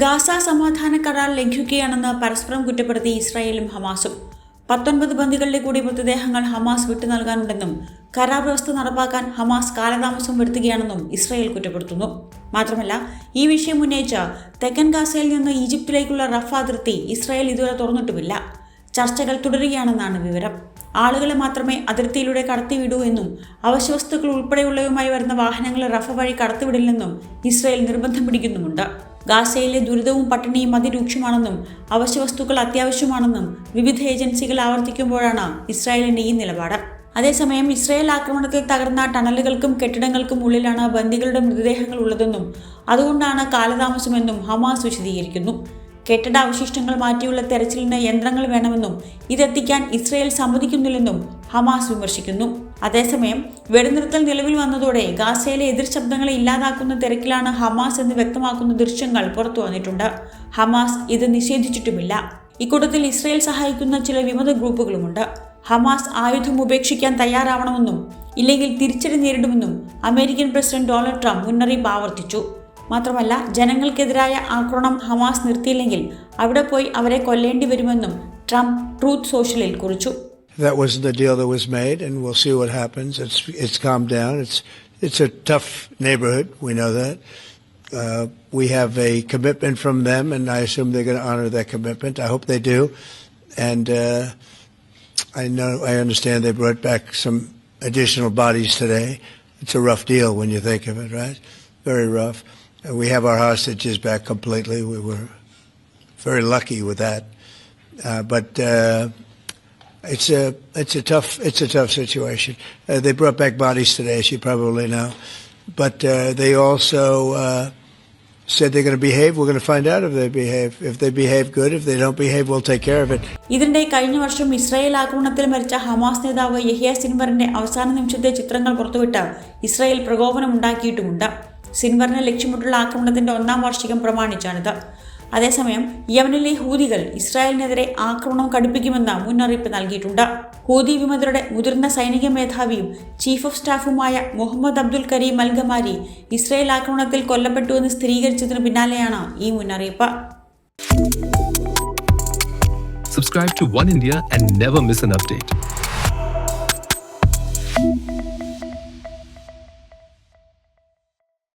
Gaza സമാധാന കരാർ ലംഘിക്കുകയാണെന്ന് പരസ്പരം കുറ്റപ്പെടുത്തി ഇസ്രായേലും ഹമാസും. പത്തൊൻപത് ബന്ദികളുടെ കൂടി മൃതദേഹങ്ങൾ ഹമാസ് വിട്ടു നൽകാനുണ്ടെന്നും കരാർ വ്യവസ്ഥ നടപ്പാക്കാൻ ഹമാസ് കാലതാമസം വരുത്തുകയാണെന്നും ഇസ്രായേൽ കുറ്റപ്പെടുത്തുന്നു. മാത്രമല്ല ഈ വിഷയം ഉന്നയിച്ച തെക്കൻ ഗാസയിൽ നിന്ന് ഈജിപ്തിലേക്കുള്ള റഫ അതിർത്തി ഇസ്രായേൽ ഇതുവരെ തുറന്നിട്ടുമില്ല. ചർച്ചകൾ തുടരുകയാണെന്നാണ് വിവരം. ആളുകളെ മാത്രമേ അതിർത്തിയിലൂടെ കടത്തിവിടൂ എന്നും അവശ്യവസ്തുക്കൾ ഉൾപ്പെടെയുള്ളവയുമായി വരുന്ന വാഹനങ്ങൾ റഫ വഴി കടത്തിവിടില്ലെന്നും ഇസ്രായേൽ നിർബന്ധം പിടിക്കുന്നുമുണ്ട്. ഗാസയിലെ ദുരിതവും പട്ടിണിയും അതിരൂക്ഷമാണെന്നും അവശ്യവസ്തുക്കൾ അത്യാവശ്യമാണെന്നും വിവിധ ഏജൻസികൾ ആവർത്തിക്കുമ്പോഴാണ് ഇസ്രായേലിന്റെ ഈ നിലപാട്. അതേസമയം ഇസ്രായേൽ ആക്രമണത്തിൽ തകർന്ന ടണലുകൾക്കും കെട്ടിടങ്ങൾക്കും ഉള്ളിലാണ് ബന്ദികളുടെ മൃതദേഹങ്ങൾ ഉള്ളതെന്നും അതുകൊണ്ടാണ് കാലതാമസമെന്നും ഹമാസ് വിശദീകരിക്കുന്നു. കെട്ടിട അവശിഷ്ടങ്ങൾ മാറ്റിയുള്ള തെരച്ചിലിന് യന്ത്രങ്ങൾ വേണമെന്നും ഇതെത്തിക്കാൻ ഇസ്രയേൽ സമ്മതിക്കുന്നില്ലെന്നും ഹമാസ് വിമർശിക്കുന്നു. അതേസമയം വെടിനിർത്തൽ നിലവിൽ വന്നതോടെ ഗാസയിലെ എതിർ ശബ്ദങ്ങളെ ഇല്ലാതാക്കുന്ന തിരക്കിലാണ് ഹമാസ് എന്ന് വ്യക്തമാക്കുന്ന ദൃശ്യങ്ങൾ പുറത്തു വന്നിട്ടുണ്ട്. ഹമാസ് ഇത് നിഷേധിച്ചിട്ടുമില്ല. ഇക്കൂട്ടത്തിൽ ഇസ്രയേൽ സഹായിക്കുന്ന ചില വിമത ഗ്രൂപ്പുകളുമുണ്ട്. ഹമാസ് ആയുധം ഉപേക്ഷിക്കാൻ തയ്യാറാവണമെന്നും ഇല്ലെങ്കിൽ തിരിച്ചടി നേരിടുമെന്നും അമേരിക്കൻ പ്രസിഡന്റ് ഡൊണാൾഡ് ട്രംപ് മുന്നറിയിപ്പ് ആവർത്തിച്ചു. മാത്രമല്ല ജനങ്ങൾക്കെതിരായ ആക്രമണം ഹമാസ് നിർത്തിയില്ലെങ്കിൽ അവിടെ പോയി അവരെ കൊല്ലേണ്ടി വരുമെന്നും ട്രംപ് ട്രൂത്ത് സോഷ്യലിൽ കുറിച്ചു. That wasn't the deal that was made, and we'll see what happens. It's it's calmed down. It's it's a tough neighborhood. We know that. Uh, we have a commitment from them, and I assume they're going to honor that commitment. I hope they do. And uh, I know I understand they brought back some additional bodies today. It's a rough deal when you think of it, right? Very rough. And we have our hostages back completely. We were very lucky with that. Uh, but uh, it's a it's a tough it's a tough situation. Uh, they brought back bodies today, as you probably know, but uh, they also uh, said they're going to behave. We're going to find out if they behave. If they behave good, if they don't behave, we'll take care of it. ഇതിനിടെ കഴിഞ്ഞ വർഷം Israel ആക്രമണത്തിൽ മരിച്ച Hamas നേതാവ് യഹിയ സിൻവറിന്റെ അവസാന നിമിഷത്തെ ചിത്രങ്ങൾ പുറത്തുവിട്ട് Israel പ്രകോപനമുണ്ടാക്കിയിട്ടുമുണ്ട് സിൻവറിനെ ലക്ഷ്യമിട്ടുള്ള ആക്രമണത്തിന്റെ ഒന്നാം വാർഷികം പ്രമാണിച്ചാണിത് അതേസമയം യമനിലെ ഹൂതികൾ ഇസ്രായേലിനെതിരെ ആക്രമണം കടുപ്പിക്കുമെന്ന മുന്നറിയിപ്പ് നൽകിയിട്ടുണ്ട് ഹൂതി വിമതരുടെ മുതിർന്ന സൈനിക മേധാവിയും chief of സ്റ്റാഫുമായ Muhammad Abdul Karim Alghamari Israel ആക്രമണത്തിൽ കൊല്ലപ്പെട്ടുവെന്ന് സ്ഥിരീകരിച്ചതിന് പിന്നാലെയാണ് ഈ മുന്നറിയിപ്പ് Subscribe to One India and never miss an update.